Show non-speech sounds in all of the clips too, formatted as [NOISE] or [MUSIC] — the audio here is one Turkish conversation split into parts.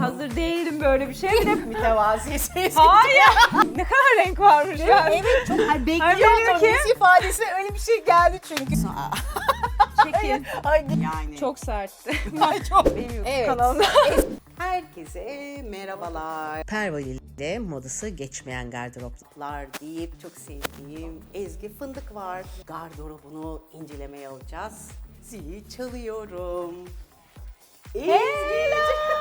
Hazır değilim böyle bir şey. Bir de Mütevazi ses. Hayır. ne kadar renk varmış yani. Evet çok Ay, bekliyordum. benimki- Yüz ifadesine öyle bir şey geldi çünkü. Çekin. Ay, yani. Çok sertti. [LAUGHS] Ay, çok. Benim Evet. kanalımda. Herkese merhabalar. Perval ile modası geçmeyen gardıroplar deyip çok sevdiğim Ezgi Fındık var. Gardırobunu incelemeye alacağız. Zili çalıyorum. Ezgi'cim.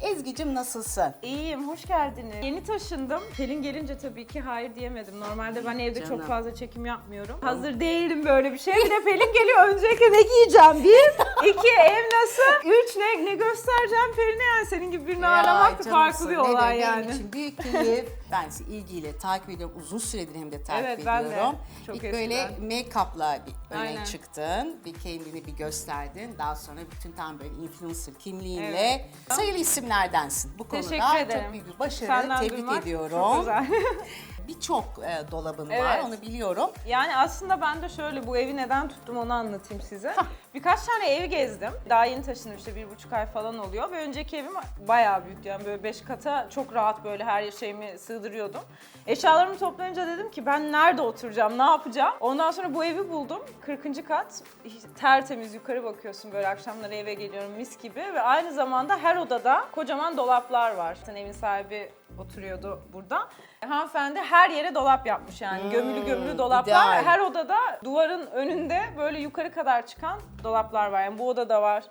Ezgi'cim nasılsın? İyiyim, hoş geldiniz. Yeni taşındım. Pelin gelince tabii ki hayır diyemedim. Normalde ben evde Canım. çok fazla çekim yapmıyorum. Hazır değilim böyle bir şey. Bir de Pelin geliyor. Öncelikle ne giyeceğim? Bir, [LAUGHS] iki, ev nasıl? Üç, ne, ne göstereceğim Pelin'e yani? Senin gibi birini ağırlamak da farklı bir Ne olay demek, yani. Benim için büyük keyif. ben sizi ilgiyle takip ediyorum. Uzun süredir hem de takip Evet, ben de. ediyorum. Çok İlk böyle make-up'la bir öne Aynen. çıktın. Bir kendini bir gösterdin. Daha sonra bütün tam böyle influencer kimliğinle Evet. Sayılı isimlerdensin. Bu konuda Teşekkür ederim. çok büyük bir başarı. Senden Tebrik duymak ediyorum. Çok güzel. [LAUGHS] Birçok e, dolabın var Evet. onu biliyorum. Yani aslında ben de şöyle bu evi neden tuttum onu anlatayım size. Birkaç tane ev gezdim. Daha yeni taşındım işte bir buçuk ay falan oluyor ve önceki evim bayağı büyüktü. Yani böyle beş kata çok rahat böyle her şeyimi sığdırıyordum. Eşyalarımı toplayınca dedim ki ben nerede oturacağım, ne yapacağım? Ondan sonra bu evi buldum. 40. kat. Tertemiz yukarı bakıyorsun böyle akşamları eve geliyorum mis gibi. Ve aynı zamanda her odada kocaman dolaplar var. Zaten evin sahibi oturuyordu burada. Hanımefendi her yere dolap yapmış yani. gömülü gömülü dolaplar. ideal. Her odada duvarın önünde böyle yukarı kadar çıkan dolaplar var. Yani bu odada var.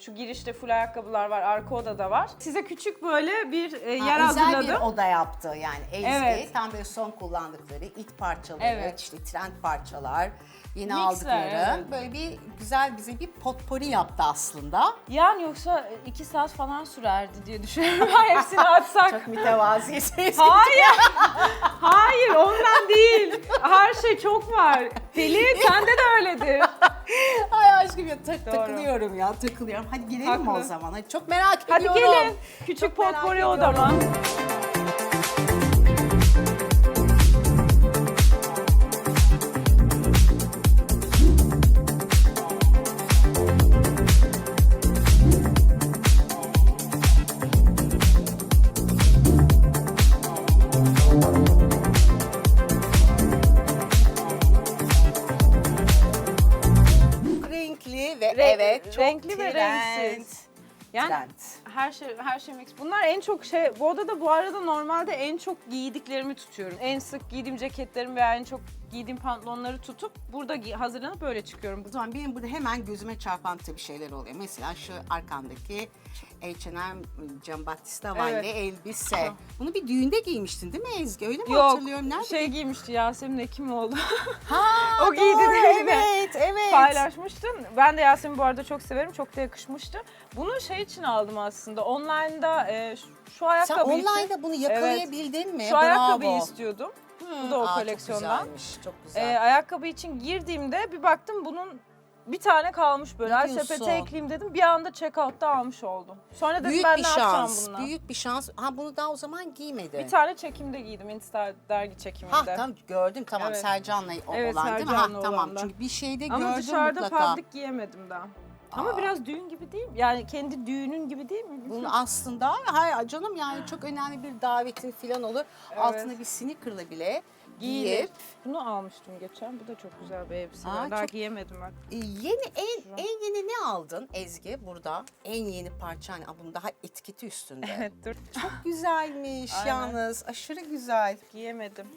Şu girişte full ayakkabılar var, arka odada var. Size küçük böyle bir e, yer Ha, özel hazırladım. bir oda yaptı yani Ezgi. Evet. Tam böyle son kullandıkları it parçaları, Evet. işte trend parçalar, yeni Mixler, aldıkları. evet. Böyle bir güzel bize bir potpori yaptı aslında. Yani yoksa iki saat falan sürerdi diye düşünüyorum. [LAUGHS] Hepsini açsak. Çok mütevazi ses. [LAUGHS] Hayır. Hayır ondan değil. Her şey çok var. Pelin sende de öyledir. [LAUGHS] Ay aşkım ya tak- Doğru. takılıyorum ya takılıyorum. Hadi girelim mi o Haklı. zaman? Hadi çok merak Hadi ediyorum. gelin. Küçük Çok merak potpori ediyorum. odama. Yani Trend. her şey her şey mix. Bunlar en çok şey bu odada bu arada normalde en çok giydiklerimi tutuyorum. En sık giydiğim ceketlerim veya en çok giydiğim pantolonları tutup burada gi- hazırlanıp böyle çıkıyorum. O zaman benim burada hemen gözüme çarpan tabii şeyler oluyor. Mesela şu arkandaki H&M Giambattista Valle elbise. Bunu bir düğünde giymiştin değil mi Ezgi? Öyle mi hatırlıyorum? Nerede? şey giymişti Yasemin Ekimoğlu. [LAUGHS] [LAUGHS] Ha, o giydi doğru, değil mi? Evet, evet. paylaşmıştın. Ben de Yasemin bu arada çok severim. Çok da yakışmıştı. Bunu şey için aldım aslında. Online'da e, şu- şu Sen ayakkabıyı online'da bunu yakalayabildin mi? Şu ayakkabıyı Bravo. istiyordum. Bu da o aa, koleksiyondan. Çok güzelmiş, çok güzel. ayakkabı için girdiğimde bir baktım bunun bir tane kalmış böyle. Ne diyorsun? sepete ekleyeyim dedim. Bir anda check-out'ta almış oldum. Sonra dedim büyük ben bir ne yapacağım şans, bununla. büyük bir şans. Ha bunu daha o zaman giymedin. Bir tane çekimde giydim. Insta dergi çekiminde. Ha tamam gördüm tamam Evet. Sercan'la o Evet, olan değil mi? Sercan'la Ha tamam çünkü bir şeyde Ama gördüm dışarıda mutlaka. public giyemedim daha. Ama biraz düğün gibi değil mi? Yani kendi düğünün gibi değil mi? Bunun aslında hayır canım yani çok önemli bir davetin falan olur. Altına bir sneaker'la bile giyip Bunu almıştım geçen. Bu da çok güzel bir elbise. Aa, Daha çok- giyemedim bak. E, yeni en en yeni ne aldın Ezgi burada? En yeni parça hani aa, bunun daha etiketi üstünde. [LAUGHS] Evet dur. çok güzelmiş Aynen. yalnız. Aşırı güzel. Giyemedim.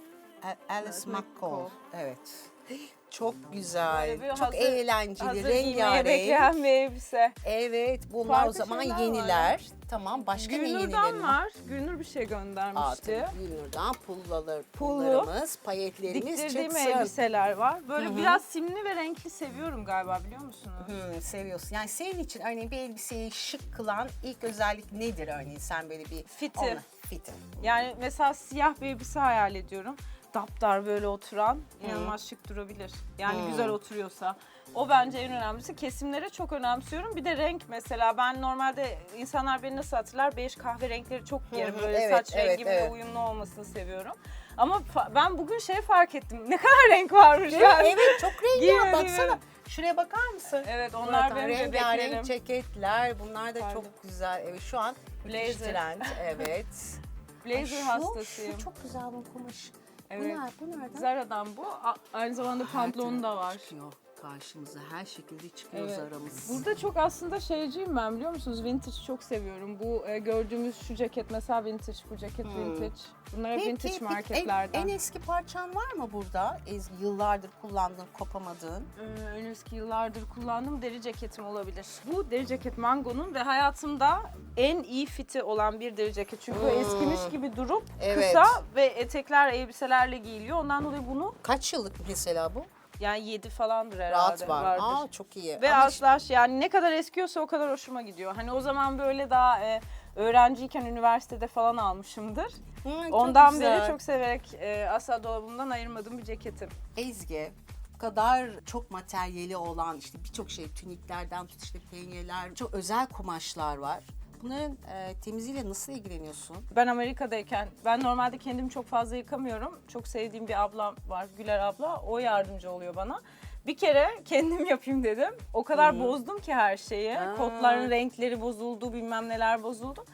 A- Alice McCall. McCall. Evet. [GASPS] Çok güzel. Böyle bir Çok hazır- eğlenceli, Hazır giymeye rengarenk. bekleyen bir elbise. Evet, bunlar o Farklı zaman şeyler var yeniler. Tamam, başka ne Gülnur'dan yenilerin var? var. Gülnur bir şey Aa, göndermişti. tabii Gülnur'dan pullalar, pullarımız, payetlerimiz Diktirdiğim çıksın. elbiseler var. Böyle biraz simli ve renkli seviyorum galiba biliyor musunuz? Hmm, seviyorsun. Yani senin için örneğin bir elbiseyi şık kılan ilk özellik nedir örneğin? Sen böyle bir... Fiti. Fiti. Yani mesela siyah bir elbise hayal ediyorum. Daptar böyle oturan inanılmaz şık durabilir. Yani güzel oturuyorsa. O bence en önemlisi. Kesimlere çok önemsiyorum. Bir de renk mesela. Ben normalde insanlar beni nasıl hatırlar? Bej kahve renkleri çok giyerim. hı, Böyle evet, saç evet, rengimle evet. uyumlu olmasını seviyorum. Ama fa- ben bugün şey fark ettim. [LAUGHS] Ne kadar renk varmış mi? yani. Evet çok rengi Giymedim, baksana. evet. Şuraya bakar mısın? Evet onlar Burada benim rengarenk bebeklerim. ceketler bunlar da Pardon. çok güzel. Evet şu an müthiş Blazer. trend. Evet. [LAUGHS] Blazer Şu- hastasıyım. Şu çok güzel bu kumaş. Evet. Bu, nerede, bu nereden? Zara'dan bu. A- aynı zamanda pantolonu da var. Çıkıyor karşımıza her şekilde çıkıyor Evet. zaramız. Burada çok aslında şeyciyim ben biliyor musunuz? Vintage çok seviyorum. Bu e, gördüğümüz şu ceket mesela vintage, bu ceket vintage. Bunlar hep vintage peki, marketlerden. En, en eski parçan var mı burada? Ezgi yıllardır kullandığın, kopamadığın. Ee, en eski yıllardır kullandığım deri ceketim olabilir. Bu deri ceket Mango'nun ve hayatımda en iyi fiti olan bir deri ceket. Çünkü Hmm. eskimiş gibi durup Evet. kısa ve etekler, elbiselerle giyiliyor. Ondan dolayı bunu Kaç yıllık mesela bu? Yani 7 falandır herhalde. Rahat var. vardır. Aa çok iyi. Ve Ama asla yani ne kadar eskiyorsa o kadar hoşuma gidiyor. Hani o zaman böyle daha e, öğrenciyken üniversitede falan almışımdır. Hı, çok Ondan güzel. beri çok severek e, asla dolabımdan ayırmadığım bir ceketim. Ezgi bu kadar çok materyali olan işte birçok şey tüniklerden tut işte penyeler çok özel kumaşlar var. Bunların e, temizliğiyle nasıl ilgileniyorsun? Ben Amerika'dayken ben normalde kendimi çok fazla yıkamıyorum. Çok sevdiğim bir ablam var Güler abla. O yardımcı oluyor bana. Bir kere kendim [LAUGHS] yapayım dedim. O kadar bozdum ki her şeyi. Aa. Kotların renkleri bozuldu, bilmem neler bozuldu.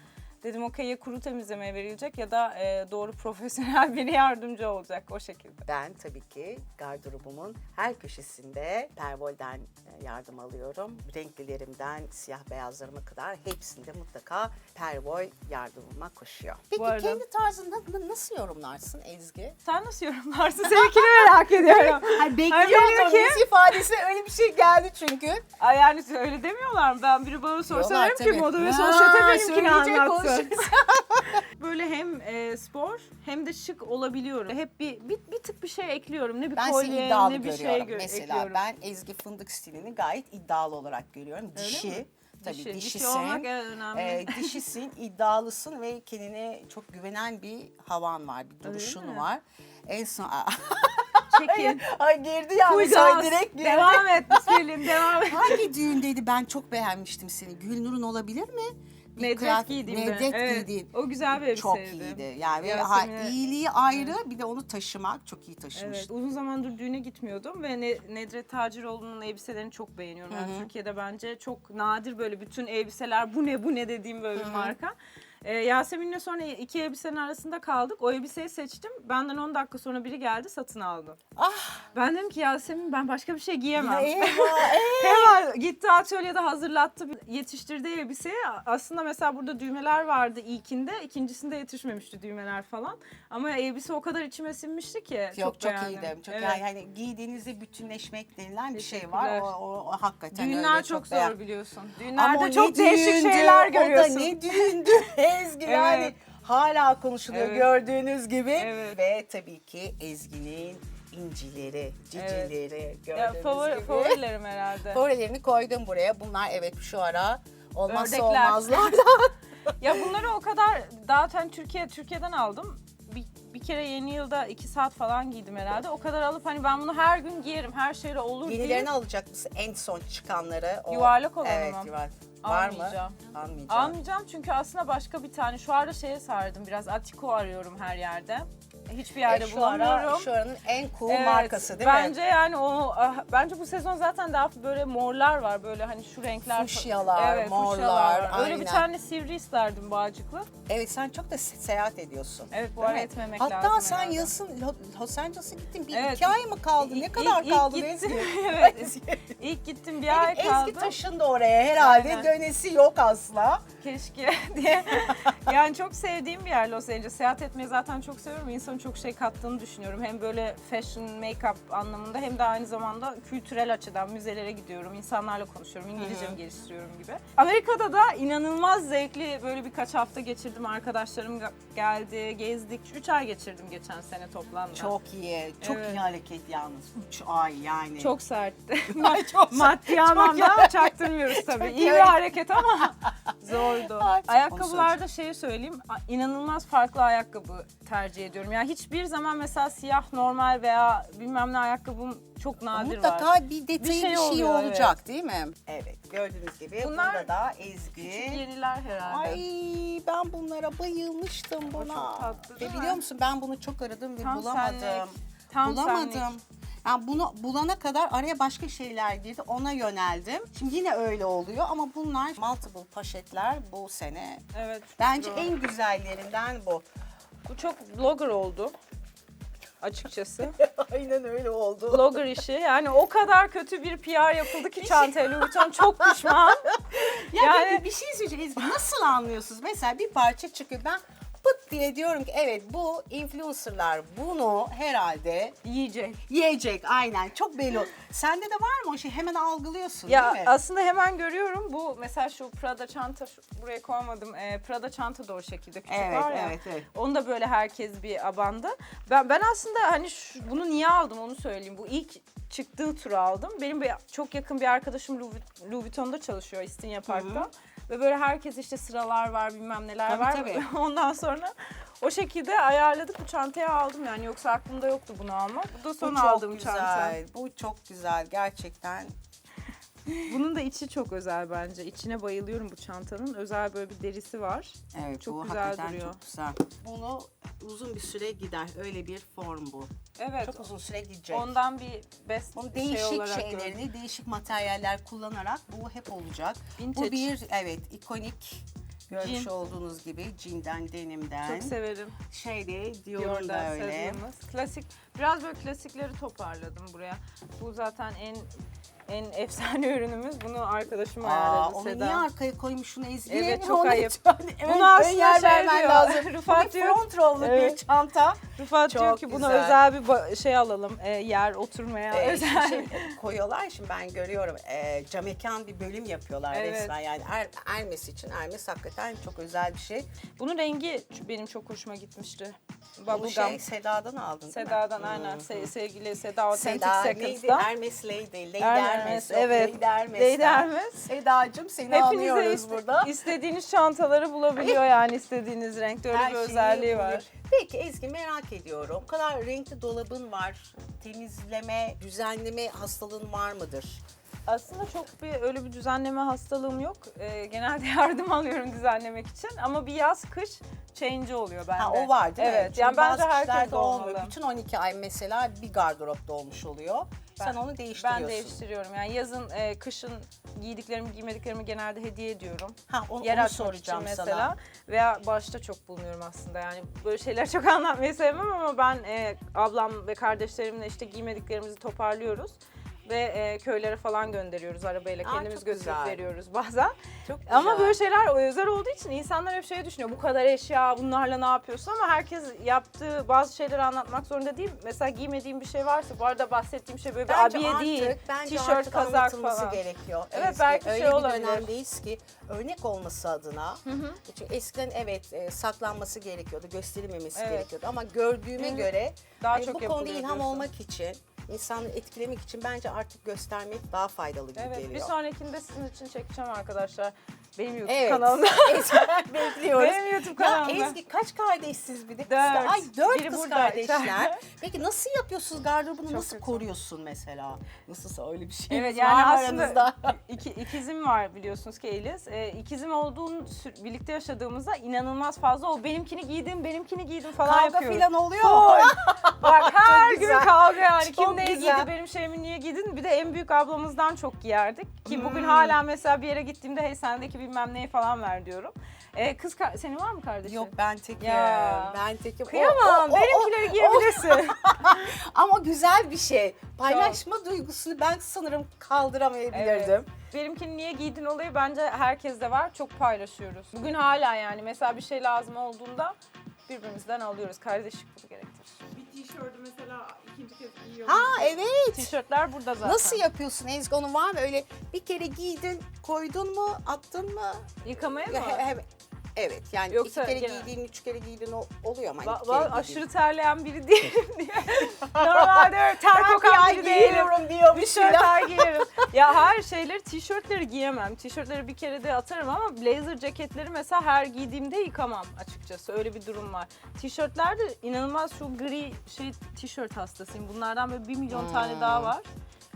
Dedim okey ya kuru temizlemeye verilecek ya da e, doğru [LAUGHS] profesyonel biri yardımcı olacak o şekilde. Ben tabii ki gardırobumun her köşesinde Pervol'den e, yardım alıyorum. Renklilerimden siyah beyazlarıma kadar hepsinde mutlaka Pervol yardımıma koşuyor. Peki Bu arada- kendi tarzında n- nasıl yorumlarsın Ezgi? Sen nasıl yorumlarsın? Seninkini [LAUGHS] merak ediyorum. Hayır bekliyordum. yüz ifadesi öyle bir şey geldi çünkü. Ay yani öyle demiyorlar mı? Ben biri bana sorsa Diyorlar derim ki tabii. moda ve Ha, sosyete benimkini söyleyecek anlatsın. [LAUGHS] Böyle hem e, spor hem de şık olabiliyorum. Hep bir, bir, bir tık bir şey ekliyorum. Ne bir Ben seni kolye iddialı ne bir görüyorum. şey gö- Mesela ekliyorum. ben Ezgi Fındık stilini gayet iddialı olarak görüyorum. Dişi. mi? Tabii Dişi, dişi dişisin. olmak önemli. Ee, dişisin, [LAUGHS] iddialısın ve kendine çok güvenen bir havan var, bir duruşun mi? var. En son... Çekin. [LAUGHS] Ay girdi ya. Full mesela gaz. direkt girdi. Devam et Selin devam et. Hangi düğündeydi ben çok beğenmiştim seni. Gülnur'un olabilir mi? Bir Nedret kıyafet- giydiğimde. Evet. giydiğin. O güzel bir Çok elbiseydi. iyiydi. Yani ve ha, Yasemin'e- iyiliği ayrı bir de onu taşımak çok iyi Evet, taşımıştı. uzun zamandır düğüne gitmiyordum ve Ne- Nedret Taciroğlu'nun elbiselerini çok beğeniyorum. Yani Türkiye'de bence çok nadir böyle bütün elbiseler bu ne bu ne dediğim böyle bir marka. Ee, Yasemin'le sonra iki elbisenin arasında kaldık. O elbiseyi seçtim. Benden 10 dakika sonra biri geldi satın aldı. Ah Ben dedim ki Yasemin ben başka bir şey giyemem. [LAUGHS] eyvah, Hemen gitti atölyede hazırlattı, yetiştirdi elbiseyi. Aslında mesela burada düğmeler vardı ilkinde, ikincisinde yetişmemişti düğmeler falan. Ama elbise o kadar içime sinmişti ki Yok çok, beğendim. iyiydi. Çok Evet. yani hani giydiğinizde bütünleşmek denilen bir şey var. O, o, o hakikaten Düğünler öyle. çok, beğen- zor biliyorsun. Ama Düğünlerde o çok değişik düğündü, şeyler görüyorsun. O da ne düğündü [LAUGHS] Ezgi Evet. yani hala konuşuluyor Evet. gördüğünüz gibi. Evet. Ve tabii ki Ezgi'nin incileri, cicileri Ya, gördüğünüz favori, gibi. favorilerim herhalde. Favorilerini koydum buraya. Bunlar evet şu ara olmazsa Ördekler. olmazlardan. [LAUGHS] ya bunları o kadar zaten Türkiye Türkiye'den aldım. Bir, kere yeni yılda iki saat falan giydim herhalde. O kadar alıp hani ben bunu her gün giyerim, her şeyle olur diye. Yenilerini alacak mısın? En son çıkanları. O, Yuvarlak olanı evet, mı? yuvarlak. Var mı? Almayacağım. Almayacağım. Almayacağım çünkü aslında başka bir tane. Şu ara şeye sardım biraz. Atiko arıyorum her yerde. Hiçbir yerde şu ara bulamıyorum. şu aranın en cool Evet, markası değil mi? bence yani o ah, bence bu sezon zaten daha böyle morlar var böyle hani şu renkler. Fuşyalar, evet, morlar, fuşyalar. Öyle bir tane sivri isterdim bağcıklı. Evet sen çok da se- seyahat ediyorsun. Evet, bu ara etmemek Hatta lazım sen herhalde. yazın Lo- Los Angeles'a gittin. Bir Evet. iki ay mı kaldı? Ne İlk- kadar ilk kaldı gittim. [LAUGHS] [LAUGHS] Evet. İlk gittim bir ay kaldı. Ezgi taşındı oraya herhalde. Aynen. Dönesi yok asla. Keşke [LAUGHS] diye. yani çok sevdiğim bir yer Los Angeles. Seyahat etmeyi zaten çok seviyorum. İnsanın çok şey kattığını düşünüyorum. Hem böyle fashion, make-up anlamında hem de aynı zamanda kültürel açıdan müzelere gidiyorum. insanlarla konuşuyorum. İngilizcemi geliştiriyorum gibi. Amerika'da da inanılmaz zevkli böyle birkaç hafta geçirdim. Arkadaşlarım geldi, gezdik. 3 ay geçirdim geçen sene toplamda. Çok iyi. Çok Evet. iyi hareket yalnız. Üç ay yani. çok sertti. [LAUGHS] [LAUGHS] Ay, çok Maddi anlamda [LAUGHS] çaktırmıyoruz tabii. İyi bir hareket ama zordu. Ay, Ayakkabılarda şeyi söyleyeyim. a- inanılmaz farklı ayakkabı tercih ediyorum. Yani Yani hiçbir zaman mesela siyah normal veya bilmem ne ayakkabım çok nadir Mutlaka var. bir detayı bir şey şey, oluyor, evet. olacak değil mi? Evet gördüğünüz gibi Bunlar burada da Ezgi. Yeniler herhalde. Ay ben bunlara bayılmıştım buna. çok tatlı, değil Ve mi? biliyor musun ben bunu çok aradım ve Tam bulamadım. senlik. Tam bulamadım. senlik. Yani bunu bulana kadar araya başka şeyler girdi. Ona yöneldim. Şimdi yine öyle oluyor ama bunlar multiple poşetler bu sene. Evet. Bence doğru. en güzellerinden bu. Bu çok blogger oldu açıkçası. [LAUGHS] Aynen öyle oldu. blogger işi. Yani o kadar kötü bir PR yapıldı ki çantaya Louis Vuitton çok pişman. [LAUGHS] Ya Yani- peki bir şey söyleyeceğim. Nasıl anlıyorsunuz? Mesela bir parça çıkıyor. Ben pıt diye diyorum ki evet bu influencerlar bunu herhalde Yiyecek. yiyecek aynen çok belli. ol- Sende de var mı o şey hemen algılıyorsun Ya değil mi? aslında hemen görüyorum bu mesela şu Prada çanta şu, buraya koymadım. Ee, Prada çanta da o şekilde küçük Evet, var ya. evet, evet. Onu da böyle herkes bir abandı. Ben ben aslında hani şu- bunu niye aldım onu söyleyeyim. Bu ilk çıktığı turu aldım. Benim bir, çok yakın bir arkadaşım Louis, Louis Vuitton'da çalışıyor İstinye Park'ta. Ve böyle herkes işte sıralar var bilmem neler Tabii, var. tabii. [LAUGHS] Ondan sonra o şekilde ayarladık bu çantayı aldım yani yoksa aklımda yoktu bunu almak. Bu da son bu çok aldığım güzel. çanta. Bu çok güzel gerçekten. Bunun da içi çok özel bence. İçine bayılıyorum bu çantanın. Özel böyle bir derisi var. Evet Çok bu güzel hakikaten duruyor. çok güzel. Bunu uzun bir süre gider. Öyle bir form bu. Evet. Çok uzun süre gidecek. Ondan bir best Bunun şey değişik olarak gördüm. şeylerini, değişik materyaller kullanarak bu hep olacak. Vintage. Bu bir evet ikonik görmüş Jean. olduğunuz gibi jean'den, denimden. Çok severim. Şeyde Dior'da da öyle. sezonumuz. Klasik. Biraz böyle klasikleri toparladım buraya. Bu zaten en en efsane ürünümüz. Bunu arkadaşım Aa, ayarladı onu Seda. niye arkaya koymuşsun Ezgi? Evet, çok Onu ayıp. lütfen- [LAUGHS] Evet, Bunu aslında ön yer şey vermen diyor, lazım. Rıfat Bu bir diyor- front roll'lu Evet. bir çanta. Rıfat diyor Çok ki buna güzel. özel bir ba- şey alalım. e, yer oturmaya Ee, özel. şey, [LAUGHS] koyuyorlar şimdi ben görüyorum e, camekan bir bölüm yapıyorlar Evet. resmen yani er, Hermes için Hermes hakikaten çok özel bir şey. Bunun rengi ç- benim çok hoşuma gitmişti. Bu Bubblegum. şey Seda'dan aldın değil mi? Seda'dan aynen. hı. Se- sevgili Seda Authentic Seda neydi? Seconds'dan. Hermes Lady. Lady Hermes, Hermes. Yok, evet. Lady Hermes. Sedacığım seni Hepinize anlıyoruz iste- burada. istediğiniz çantaları bulabiliyor yani istediğiniz renkte. Öyle Her bir özelliği var. Peki Ezgi merak ediyorum. O kadar renkli dolabın var. Temizleme, düzenleme hastalığın var mıdır? Aslında çok bir öyle bir düzenleme hastalığım yok. Ee, genelde [LAUGHS] yardım alıyorum düzenlemek için. Ama bir yaz kış change oluyor bende. Ha o var değil mi? Evet. Çünkü Yani bence herkes olmuyor. Bütün 12 ay mesela bir gardıropta olmuş oluyor. Sen onu değiştiriyorsun. Ben değiştiriyorum. Yani yazın, e, kışın giydiklerimi, giymediklerimi genelde hediye ediyorum. Ha, onu, Yer onu soracağım mesela. sana. Veya başta çok bulunuyorum aslında. Yani böyle şeyler çok [LAUGHS] anlatmayı sevmem ama ben e, ablam ve kardeşlerimle işte giymediklerimizi toparlıyoruz. Ve e, köylere falan gönderiyoruz arabayla. Aa, Kendimiz çok götürüp güzel. veriyoruz bazen. Çok Ama güzel. böyle şeyler özel olduğu için insanlar hep şey düşünüyor. Bu kadar eşya bunlarla ne yapıyorsun ama herkes yaptığı bazı şeyleri anlatmak zorunda değil. Mesela giymediğim bir şey varsa bu arada bahsettiğim şey böyle bir Bence abiye artık, değil. Bence Tişört, artık kazak anlatılması falan. gerekiyor. Evet, Ezgi. belki Öyle şey bir olabilir. dönemdeyiz ki örnek olması adına. Çünkü eskiden evet e, saklanması gerekiyordu, gösterilmemesi Evet. gerekiyordu. Ama gördüğüme Hı. göre Daha hani çok bu konuda yapılıyor ilham diyorsun. olmak için, insanları etkilemek için bence artık göstermek daha faydalı gibi Evet, bir geliyor. sonrakinde sizin için çekeceğim arkadaşlar. Benim YouTube Evet. kanalımda. [LAUGHS] Ezgi'den bekliyoruz. Benim YouTube Ya kanalımda. Ezgi kaç kardeşsiniz bir de? Dört. Ay dört Biri kız burada. kardeşler. [LAUGHS] Peki nasıl yapıyorsunuz gardırobunu Çok nasıl kötü. koruyorsun mesela? Nasılsa öyle bir şey Evet var yani aranızda. aslında [LAUGHS] iki, ikizim var biliyorsunuz ki Eliz. Ee, ikizim olduğun birlikte yaşadığımızda inanılmaz fazla o benimkini giydim, benimkini giydim falan Kavga yapıyoruz. filan oluyor. Full. Bak her gün güzel. kavga yani. Çok Kim neyi güzel. giydi, benim şeyimi niye giydin? Bir de en büyük ablamızdan çok giyerdik. Ki Hmm. bugün hala mesela bir yere gittiğimde hey sendeki bilmem neyi falan ver diyorum. Ee, kız kar- senin var mı kardeşin? Yok ben tekim. Ya. Ben tekim. O- Kıyamam. o- o- benimkileri giyebilirsin. [LAUGHS] Ama güzel bir şey. Paylaşma duygusunu ben sanırım kaldıramayabilirdim. Benimkini niye giydin olayı bence herkeste var. Çok paylaşıyoruz. Bugün hala yani mesela bir şey lazım olduğunda birbirimizden alıyoruz. Kardeşlik bunu gerektirir. Bir tişörtü mesela ikinci kez giyiyorum. Ha evet. Tişörtler burada zaten. Nasıl yapıyorsun Ezgi? Onun var mı öyle bir kere giydin, koydun mu, attın mı? Yıkamaya mı? He- he- Evet yani Yoksa iki kere genel- giydiğin, üç kere giydiğin o- oluyor ama Ba- iki kere ba- giydiğin. aşırı terleyen biri değilim [LAUGHS] diye. Normalde öyle ter kokan değilim. giyiyorum diyormuş Tişörtler giyerim. [LAUGHS] ya hayır şeyleri, tişörtleri giyemem. Tişörtleri bir kere de atarım ama blazer ceketleri mesela her giydiğimde yıkamam açıkçası. Öyle bir durum var. Tişörtlerde inanılmaz şu gri şey tişört hastasıyım. Bunlardan böyle bir milyon tane daha var.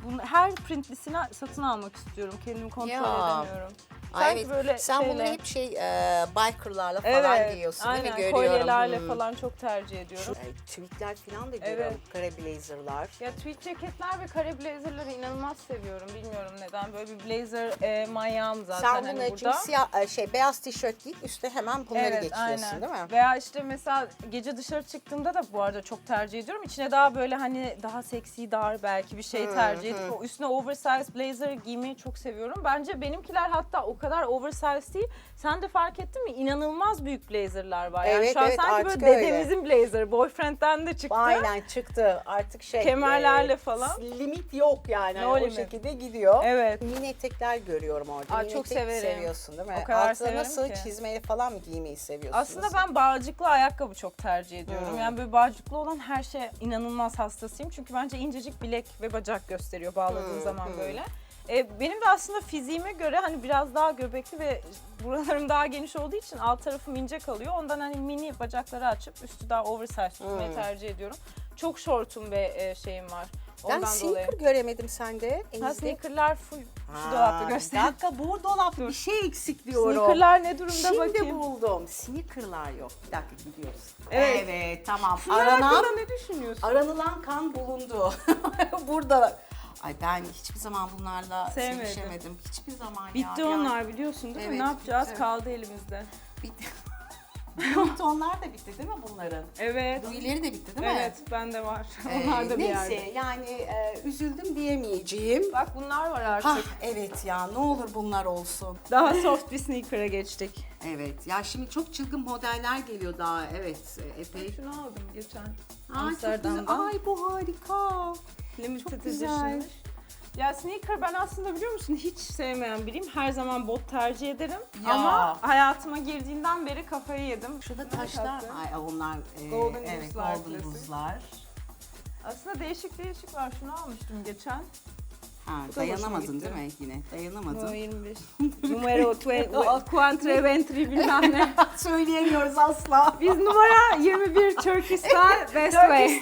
Bunu, her printlisini satın almak istiyorum. Kendimi kontrol Ya. edemiyorum. Ay Sanki evet, böyle Sen şeyle- bunları hep şey e, bikerlarla falan giyiyorsun aynen, değil mi? Görüyorum. kolyelerle Hmm. falan çok tercih ediyorum. E, tweetler falan da görüyorum. Kare blazerlar. Ya tweed ceketler ve kare blazerları inanılmaz seviyorum. Bilmiyorum neden. Böyle bir blazer e, manyağım zaten Sen hani bunlar için burada. siyah, e, şey, beyaz tişört giyip üstüne hemen bunları geçiyorsun aynen. değil mi? Veya işte mesela gece dışarı çıktığımda da bu arada çok tercih ediyorum. İçine daha böyle hani daha seksi, dar belki bir şey tercih edip o üstüne oversize blazer giymeyi çok seviyorum. Bence benimkiler hatta o kadar oversize değil. Sen de fark ettin mi? İnanılmaz büyük blazerlar var. Yani Evet, şu an evet, sanki artık böyle öyle. dedemizin blazer. Boyfriend'den de çıktı. Aynen çıktı artık şey. Kemerlerle e, falan. Limit yok yani. No Hani o limit. şekilde gidiyor. Evet. Mini etekler görüyorum orada. Aa, Mini çok etek severim. seviyorsun değil mi? O kadar Altına severim nasıl ki. çizmeyle falan mı giymeyi seviyorsun? Aslında ben bağcıklı ayakkabı çok tercih ediyorum. Hmm. Yani böyle bağcıklı olan her şeye inanılmaz hastasıyım. Çünkü bence incecik bilek ve bacak gösteriyor bağladığın Hmm, zaman hmm. böyle. E, benim de aslında fiziğime göre hani biraz daha göbekli ve buralarım daha geniş olduğu için alt tarafım ince kalıyor. Ondan hani mini bacakları açıp üstü daha oversize tutmayı Hmm. tercih ediyorum. Çok şortum ve e, şeyim var. ben Ondan dolayı. sneaker göremedim sende. Ha, Ezgi. sneakerlar full. Şu dolapta Bir göster. dakika bu dolapta bir şey eksik diyorum. Sneakerlar ne durumda Şimdi bakayım. buldum. Sneakerlar yok. Bir dakika gidiyoruz. Evet. tamam. Şunlar Aranan, hakkında ne düşünüyorsun? aranılan kan bulundu. [LAUGHS] Burada. Ay ben hiçbir zaman bunlarla Sevmedim. sevişemedim. Hiçbir zaman ya. Bitti an- onlar biliyorsun değil mi? Evet, Ne yapacağız? bitti. Kaldı elimizde. Bitti. [LAUGHS] Bitti onlar da bitti değil mi bunların? Evet. Bu ileri de bitti değil mi? Evet, bende var. [LAUGHS] Ee, Onlar da bir neyse yerde. yani e, üzüldüm diyemeyeceğim. Bak bunlar var artık. Hah evet ya ne olur bunlar olsun. Daha soft bir sneaker'a geçtik. Evet ya şimdi çok çılgın modeller geliyor daha evet e, epey. Şunu aldım geçen. Ay çok Amsterdam'dan. Ay bu harika. Limited çok güzel. edition. Ya sneaker ben aslında biliyor musun hiç sevmeyen biriyim. Her zaman bot tercih ederim. Ya. Ama hayatıma girdiğinden beri kafayı yedim. Şurada taşlar. Ay onlar e, Golden evet buzlar golden buzlar. Aslında değişik değişik var. Şunu almıştım geçen. Ha, da dayanamadın değil mi yine? No Dayanamadın. 25. Numero 20. Quantre Ventry bilmem ne. [LAUGHS] Söyleyemiyoruz asla. Biz numara 21 Turkish Style Best Way. [LAUGHS]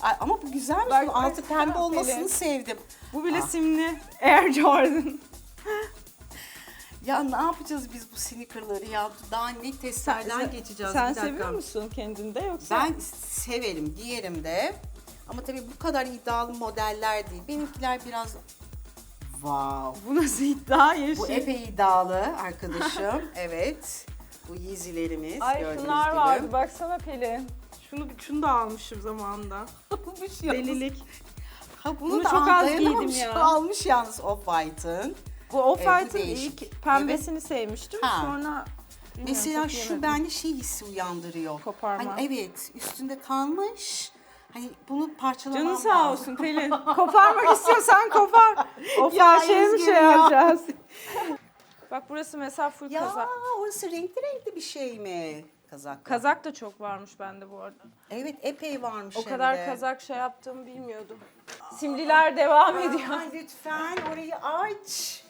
Ay, ama bu güzelmiş. Bak, altı pembe olmasını sevdim. Bu bile Ah. simli Air Jordan. [LAUGHS] Ya ne yapacağız biz bu sneakerları ya? Daha ne testlerden geçeceğiz. Sen bir dakika. seviyor musun kendinde yoksa? Ben severim, giyerim de. Ama tabii bu kadar iddialı modeller değil. Benimkiler biraz wow. Bu nasıl iddia yeşil? Bu epey iddialı arkadaşım. [LAUGHS] evet. Bu Yeezy'lerimiz Ay gördüğünüz şunlar gibi. vardı baksana Pelin. Şunu, şunu da almışım zamanında. [LAUGHS] Almış yalnız. Delilik. Ha bunu, Bunu da çok az giydim ya. Almış yalnız Off-White'ın. Bu bu Off-White'ın değişik. ilk pembesini sevmiştim. Ha. Sonra bilmiyorum, Mesela çok şu yemedim. bende şey hissi uyandırıyor. Koparma. Hani evet üstünde kalmış. Hani bunu parçalamam Canın sağ lazım. olsun Pelin. [LAUGHS] Koparmak istiyorsan kopar. [LAUGHS] O Ya şey mi şey ya. yapacağız? [LAUGHS] Bak burası mesela full Ya kazak. orası renkli renkli bir şey mi? Kazak. Kazak da çok varmış bende bu arada. Evet epey varmış O hem kadar de. kazak şey yaptığımı bilmiyordum. Simliler devam ediyor. Aa, lütfen orayı aç.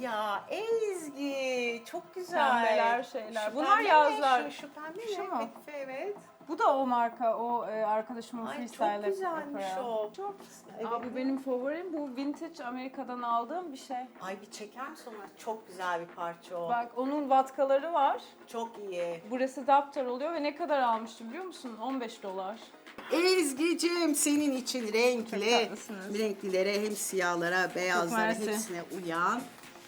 Ya Ezgi çok güzel. Pembeler, şeyler. Bunlar pembe yazlar. Şu, şu pembe Şu mi? mu? Kadife, evet. Bu da o marka, o e, arkadaşımın Ay freestyle çok güzelmiş o. Çok evet. Aa, bu benim favorim. Bu vintage Amerika'dan aldığım bir şey. Ay bir çeker misin onu? Çok güzel bir parça o. Bak onun vatkaları var. Çok iyi. Burası daptar oluyor ve ne kadar almıştım biliyor musun? 15 dolar. Ezgi'cim senin için renkli, tatlısınız. renklilere hem siyahlara, beyazlara mersi. hepsine uyan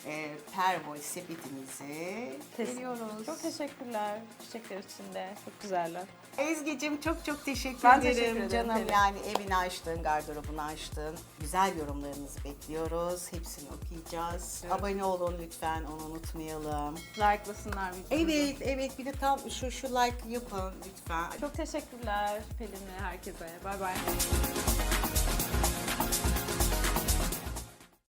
e, perboy sepetimizi veriyoruz. Çok teşekkürler çiçekler için de. Çok güzeller. Ezgi'cim çok çok teşekkür Ben ederim teşekkür ederim canım. Pelin. Yani evini açtın, gardırobunu açtın. Güzel yorumlarınızı bekliyoruz. Hepsini okuyacağız. Evet. Abone olun lütfen, onu unutmayalım. Like'lasınlar videomuzu. Evet, evet bir de tam şu şu like yapın lütfen. Çok teşekkürler Pelin'le herkese. Bay bay.